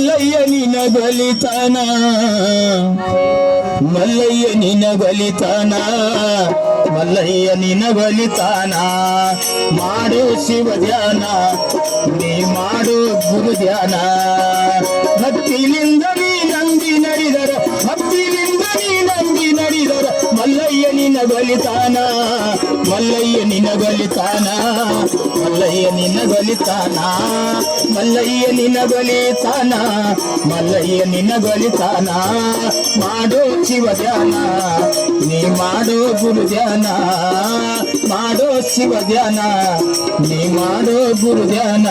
ಮಲ್ಲಯ್ಯ ನಿನ ಬಲಿತಾನ. ಮಲ್ಲಯ್ಯ ನಿನ ಬಲಿತಾನ. ಮಲ್ಲಯ್ಯ ನಿನ ಬಲಿತಾನ. ಮಾಡು ಶಿವ ಧ್ಯಾನ, ನೀ ಮಾಡು ಗುರು ಧ್ಯಾನ. ಭಕ್ತಿಲಿಂದ ನೀ ನಂಬಿ ನಡೆದರ ಭಕ್ತಿಲಿಂದ ನೀ ನಂಬಿ ನಡೆದರ ಮಲ್ಲಯ್ಯ ನಿನ ಬಲಿತಾನ. ಮಲ್ಲಯ್ಯ ನಿನಗೊಲಿತಾನ? ಮಲ್ಲಯ್ಯ ನಿನಗೊಲಿತಾನ? ಮಲ್ಲಯ್ಯ ನಿನಗೊಲಿತಾನ? ಮಲ್ಲಯ್ಯ ನಿನಗೊಲಿತಾನ? ಮಾಡೋ ಶಿವ ಧ್ಯಾನ, ನೀ ಮಾಡೋ ಗುರು ಧ್ಯಾನ, ಮಾಡೋ ಶಿವ ಧ್ಯಾನ, ನೀ ಮಾಡೋ ಗುರು ಧ್ಯಾನ.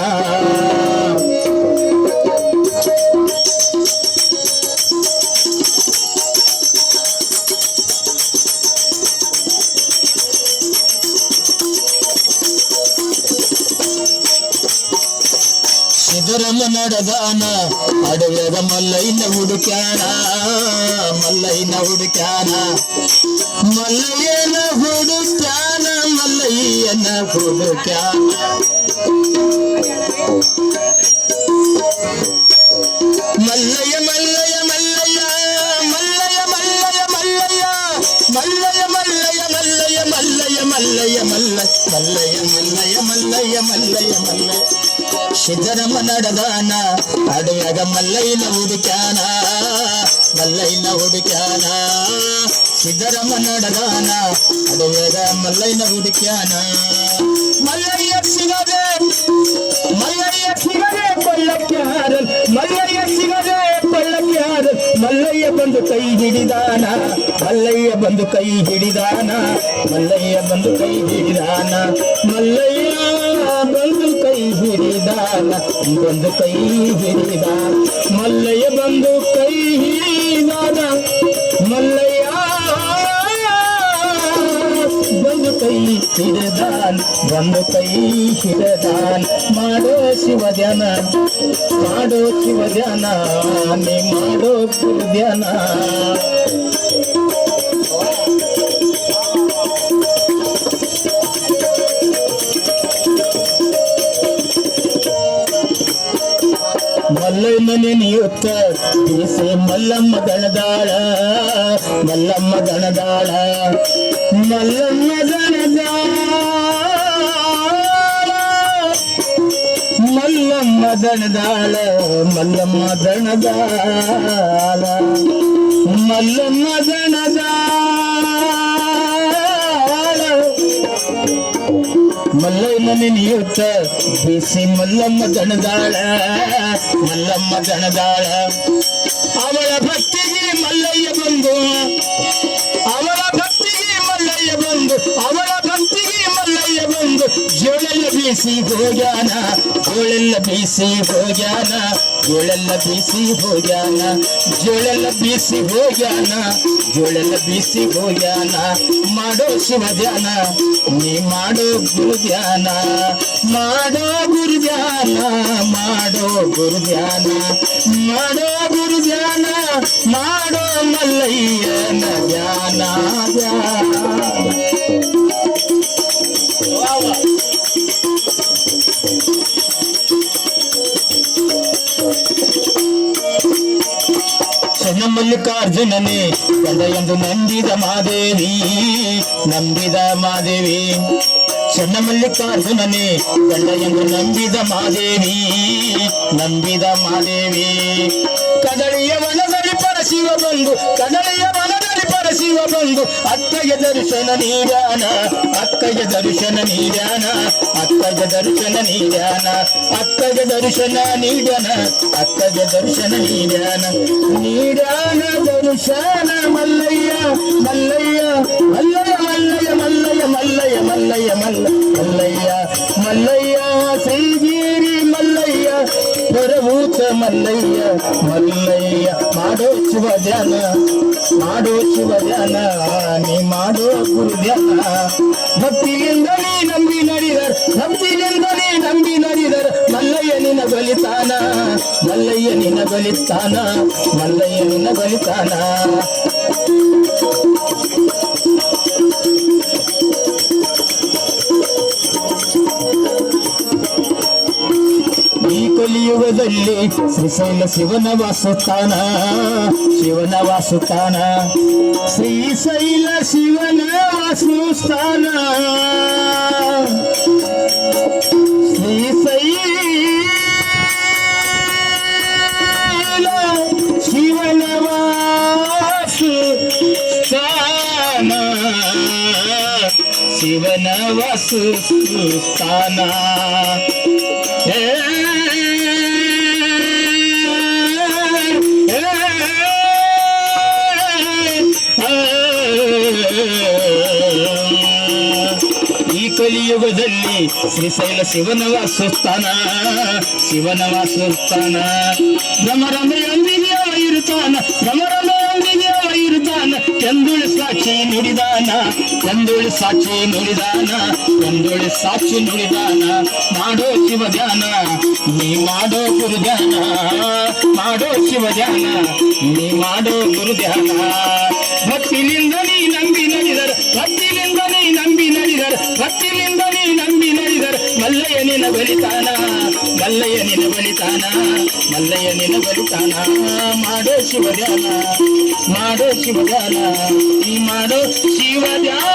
ಸಿದರಲ್ಲ ನಡೆದಾನ ಅಡವ್ಯಾಗ ಮಲ್ಲಯ್ಯನ ಹುಡುಕ್ಯಾನ ಮಲ್ಲಯ್ಯನ ಹುಡುಕ್ಯಾನ ಮಲ್ಲಯ್ಯನ ಹುಡುಕ್ಯಾನ ಮಲ್ಲಯ್ಯನ ಹುಡುಕ್ಯಾನ ಮಲ್ಲಯ್ಯ ಮಲ್ಲಯ್ಯ ಮಲ್ಲಯ್ಯ ಮಲ್ಲಯ್ಯ ಮಲ್ಲಯ್ಯ ಮಲ್ಲಯ್ಯ ಮಲ್ಲಯ್ಯ ಮಲ್ಲಯ್ಯ ಮಲ್ಲಯ್ಯ ಮಲ್ಲಯ್ಯ ಮಲ್ಲಯ್ಯ ಮಲ್ಲಯ್ಯ ಮಲ್ಲಯ್ಯ ಮಲ್ಲಯ್ಯ ಮಲ್ಲಯ್ಯ ಮಲ್ಲಯ್ಯ ಸಿದ್ದರಮ್ಮ ನಡೆದಾನ ಅಡವ್ಯಾಗ ಮಲ್ಲಯ್ಯನ ಹುಡುಕ್ಯಾನ ಮಲ್ಲಯ್ಯನ ಹುಡುಕ್ಯಾನ ಸಿದ್ದರಮ್ಮ ನಡೆದಾನ ಅಡವ್ಯಾಗ ಮಲ್ಲಯ್ಯನ ಹುಡುಕ್ಯಾನ ಮಲ್ಲಯ್ಯ ಸಿಗದೆ ಹಿಡಿದಾನ? ಮಲ್ಲಯ್ಯ ಬಂದು ಕೈ ಹಿಡಿದಾನ? ಮಲ್ಲಯ್ಯ ಬಂದು ಕೈ ಹಿಡಿದಾನ? ಮಲ್ಲಯ್ಯ ಬಂದು ಕೈ ಹಿಡಿದಾನ? ಬಂದು ಕೈ ಹಿಡಿದ ಮಲ್ಲಯ್ಯ ಬಂದು ಕೈ ಹಿಡಿದಾನ? ಮಲ್ಲಯ್ಯ ಬಂದು ಕೈ ಹಿಡಿದಾನ್? ಬಂದು ಕೈ ಹಿಡಿದಾನ? ಮಾಡೋ ಶಿವ ಧ್ಯಾನ, ಮಾಡೋ ಶಿವ ಧ್ಯಾನ, ನೀ ಮಾಡೋ ಧ್ಯಾನ. ಮಲ್ಲಯ್ಯನ ನೆನೆಯುತ್ತ ಬೀಸೆ ಮಲ್ಲಮ್ಮ ಗಣದಾಳ ಮಲ್ಲಮ್ಮ ಗಣದಾಳ ಮಲ್ಲಮ್ಮ ಗಣದಾಳ ಮಲ್ಲಮ್ಮ ದಣದಾಳ ಮಲ್ಲಮ್ಮ ದಣದಾಳ ಮಲ್ಲಮ್ಮ ದಣದಾಳ ಮಲ್ಲಯ್ಯನ ನೆನೆಯುತ್ತ ಬಿಸಿ ಮಲ್ಲಮ್ಮ ದಣದಾಳ ಮಲ್ಲಮ್ಮ ದಣದಾಳ ಅವಳ ಭಕ್ತಿಗೆ ಮಲ್ಲಯ್ಯ ಬಂದು ಬೀಸಿ ಹೋಗ್ಯಾನ, ಜೋಳೆಲ್ಲ ಬೀಸಿ ಹೋಗ್ಯಾನ, ಜೋಳೆಲ್ಲ ಬೀಸಿ ಹೋಗ್ಯಾನ, ಜೋಳೆಲ್ಲ ಬೀಸಿ ಹೋಗ್ಯಾನ, ಜೋಳೆಲ್ಲ ಬೀಸಿ ಹೋಗ್ಯಾನ, ಮಾಡೋ ಶಿವ ಧ್ಯಾನ, ನೀ ಮಾಡೋ ಗುರು ಧ್ಯಾನ, ಮಾಡೋ ಗುರು ಧ್ಯಾನ, ಮಾಡೋ ಗುರು ಧ್ಯಾನ, ಮಾಡೋ ಗುರು ಧ್ಯಾನ, ಮಾಡೋ ಮಲ್ಲಯ್ಯನ ಧ್ಯಾನ ಧ್ಯಾನ. ಮಲ್ಲಿಕಾರ್ಜುನನೇ ಗಂಡ ಎಂದು ನಂಬಿದ ಮಾದೇವಿ ನಂಬಿದ ಮಾದೇವಿ ಚೆನ್ನ ಮಲ್ಲಿಕಾರ್ಜುನನೇ ಗಂಡ ಎಂದು ನಂಬಿದ ಮಾದೇವಿ ನಂಬಿದ ಮಾದೇವಿ ಕದಳಿಯ ವನದಲ್ಲಿ ಪರಶಿವ ಬಂದು ಕದಳಿಯ ಬಂದು ಅಕ್ಕಗೆ ದರ್ಶನ ನೀಡ್ಯಾನ. ಅಕ್ಕಗೆ ದರ್ಶನ ನೀಡ್ಯಾನ. ಅಕ್ಕಯ ದರ್ಶನ ನೀಡ್ಯಾನ. ಅಕ್ಕಯ ದರ್ಶನ ನೀಡ್ಯಾನ. ಅಕ್ಕಯ ದರ್ಶನ ನೀಡ್ಯಾನ. ನೀಡಾನ ದರ್ಶನ ಮಲ್ಲಯ್ಯ ಮಲ್ಲಯ್ಯ ಮಲ್ಲಯ್ಯ ಮಲ್ಲಯ್ಯ ಮಲ್ಲಯ್ಯ ಮಲ್ಲಯ್ಯ ಮಲ್ಲಯ್ಯ ಮಲ್ಲ ಮಲ್ಲಯ್ಯ. ಪರಭೂತ ಮಲ್ಲಯ್ಯ ಮಲ್ಲಯ್ಯ ಮಾಡೋ ಶಿವ ಧ್ಯಾನ, ಮಾಡೋ ಶಿವ ಧ್ಯಾನ, ನೀ ಮಾಡೋ ಗುರು ಧ್ಯಾನ. ನೀ ನಂಬಿ ನಡಿದರ್, ಭಕ್ತಿಯಿಂದ ನೀ ನಂಬಿ ನಡಿದರ್, ಮಲ್ಲಯ್ಯ ನಿನ ಬಲಿತಾನ, ಮಲ್ಲಯ್ಯ ನಿನ ಬಲಿತಾನ, ಮಲ್ಲಯ್ಯ ನಿನ ಬಲಿತಾನ. ಈ ಕಲಿಯುಗದಲ್ಲಿ ಶ್ರೀಶೈಲ ಶಿವನ ವಾಸುತ್ತಾನ ಶಿವನ ವಾಸುತ್ತಾನ ಶ್ರೀಶೈಲ ಶಿವನ ವಾಸುಸ್ಥಾನ. ಶ್ರೀಶೈಲ ಶಿವನ ವಾಸುಸ್ಥಾನ. ಶಿವನ ಏ, ಕಲಿಯುಗದಲ್ಲಿ ಶ್ರೀಶೈಲ ಶಿವನ ವಾಸುಸ್ಥಾನ ಶಿವನ ವಾಸುಸ್ಥಾನ. ಭ್ರಮರಮೆಯೊಂದಿಗೆ ಅವ ಇರುತ್ತಾನ ಭ್ರಮರಮೆಯೊಂದಿಗೆ ಸಾಕ್ಷಿ ನುಡಿದಾನ ಚಂದುಳಿ ಸಾಕ್ಷಿ ನುಡಿದಾನ ಚಂದುಳಿ ಸಾಕ್ಷಿ ನುಡಿದಾನ. ಮಾಡೋ ಶಿವ ಧ್ಯಾನ, ನೀ ಮಾಡೋ ಗುರು ಧ್ಯಾನ. ಮಾಡೋ ಶಿವ ಧ್ಯಾನ, ನೀ ಮಾಡೋ ಗುರು ಧ್ಯಾನ. ಭಕ್ತಿಲಿಂದ ನೀ ನಂಬಿ ನಂಬಿ ಭಕ್ತಿಲಿಂದ ನೀ ನಂಬಿ ನಡೆದರ ಮಲ್ಲಯ್ಯ ನಿನ ಬಲಿತಾನ ಮಲ್ಲಯ್ಯ ನಿನ ಬಲಿತಾನ ಮಲ್ಲಯ್ಯ ನಿನ ಬಲಿತಾನ ಮಾಡೋ ಶಿವ ಧ್ಯಾನ, ಮಾಡೋ ಶಿವ ಧ್ಯಾನ, ಈ ಮಾಡೋ ಶಿವ ಧ್ಯಾನ.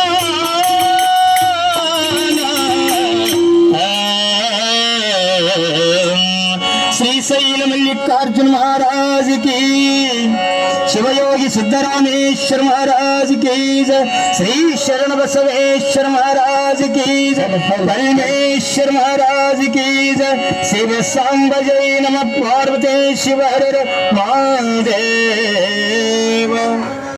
ಶ್ರೀಶೈಲ ಮಲ್ಲಿಕಾರ್ಜುನ ಮಹಾರಾಜ की योगी सिद्धरामेश्वर महाराज की जय। श्री शरण बसवेश्वर महाराज की जय। परमेश्वर महाराज की जय। शिव सांबजय नम, पार्वती शिव हर महादेव।